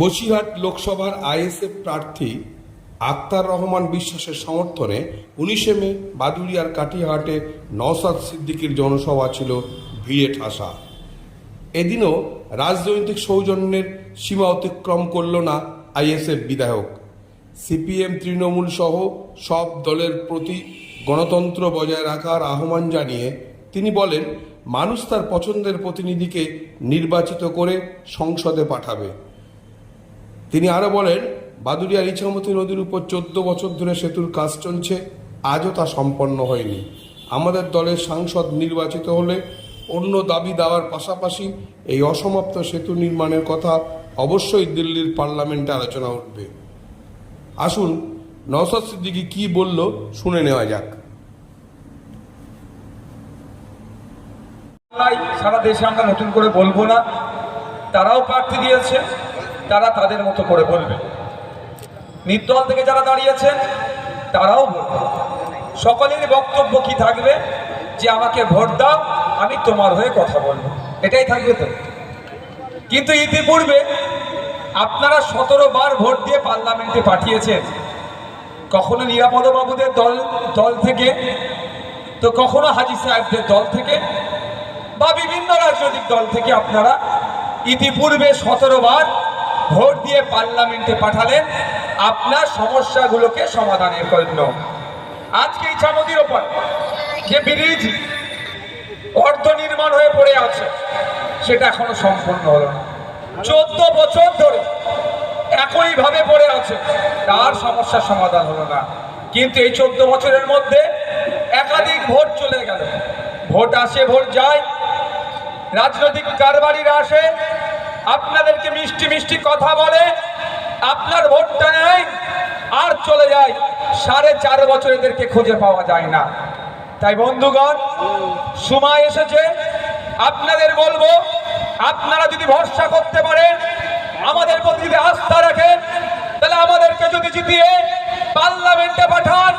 বসিরহাট লোকসভার আইএসএফ প্রার্থী আক্তার রহমান বিশ্বাসের সমর্থনে উনিশে মে বাদুরিয়ার কাটিহাটে নওসাদ সিদ্দিকির জনসভা ছিল ভিড়ে ঠাসা। এদিনও রাজনৈতিক সৌজন্যের সীমা অতিক্রম করল না আইএসএফ বিধায়ক। সিপিএম, তৃণমূল সহ সব দলের প্রতি গণতন্ত্র বজায় রাখার আহ্বান জানিয়ে তিনি বলেন, মানুষ তার পছন্দের প্রতিনিধিকে নির্বাচিত করে সংসদে পাঠাবে। তিনি আরও বলেন বাদুড়িয়ার ইছামতি নদীর উপর চোদ্দ বছর ধরে সেতুর কাজ চলছে, আজও তা সম্পন্ন হয়নি। আমাদের দলের সাংসদ নির্বাচিত হলে অন্য দাবি দেওয়ার পাশাপাশি এই অসমাপ্ত সেতু নির্মাণের কথা অবশ্যই দিল্লির পার্লামেন্টে আলোচনা উঠবে। আসুন নওসাদ সিদ্দিকি কি বলল শুনে নেওয়া যাক। সারা দেশে আমরা নতুন করে বলব না। তারাও প্রার্থী দিয়েছে। তারা তাদের মতো করে বলবে। নির্দল থেকে যারা দাঁড়িয়েছেন তারাও বলবে। সকলেরই বক্তব্য কি থাকবে? যে আমাকে ভোট দাও, আমি তোমার হয়ে কথা বলব। এটাই থাকবে তো। কিন্তু ইতিপূর্বে আপনারা সতেরো বার ভোট দিয়ে পার্লামেন্টে পাঠিয়েছেন। কখনো নিরাপদ বাবুদের দল দল থেকে, তো কখনো হাজি সাহেবদের দল থেকে, বা বিভিন্ন রাজনৈতিক দল থেকে আপনারা ইতিপূর্বে সতেরো বার ভোট দিয়ে পার্লামেন্টে পাঠালেন, আপনার সমস্যাগুলোকে সমাধানের জন্য। আজকে ইচ্ছামতির ওপর যে ব্রিজ অর্ধ নির্মাণ হয়ে পড়ে আছে, সেটা এখনও সম্পন্ন হলো না। চোদ্দ বছর ধরে একইভাবে পড়ে আছে, তার সমস্যার সমাধান হলো না। কিন্তু এই চোদ্দ বছরের মধ্যে একাধিক ভোট চলে গেল। ভোট আসে, ভোট যায়। রাজনৈতিক কারবারিরা আসে আপনাদেরকে মিষ্টি মিষ্টি কথা বলে আপনার ভোটটা নেয় আর চলে যায়। সাড়ে চার বছর এদেরকে খুঁজে পাওয়া যায় না। তাই বন্ধুগণ, সময় এসেছে। আপনাদের বলব, আপনারা যদি ভরসা করতে পারেন, আমাদের প্রতি যদি আস্থা রাখেন, তাহলে আমাদেরকে যদি জিতিয়ে পার্লামেন্টে পাঠান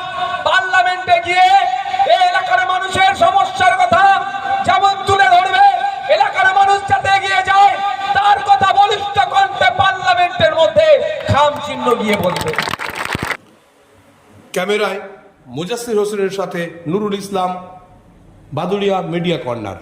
চিহ্ন গিয়ে বলবে ক্যামেরায় মুজাসির হোসেনের সাথে নুরুল ইসলাম বাদুড়িয়া মিডিয়া কর্নার।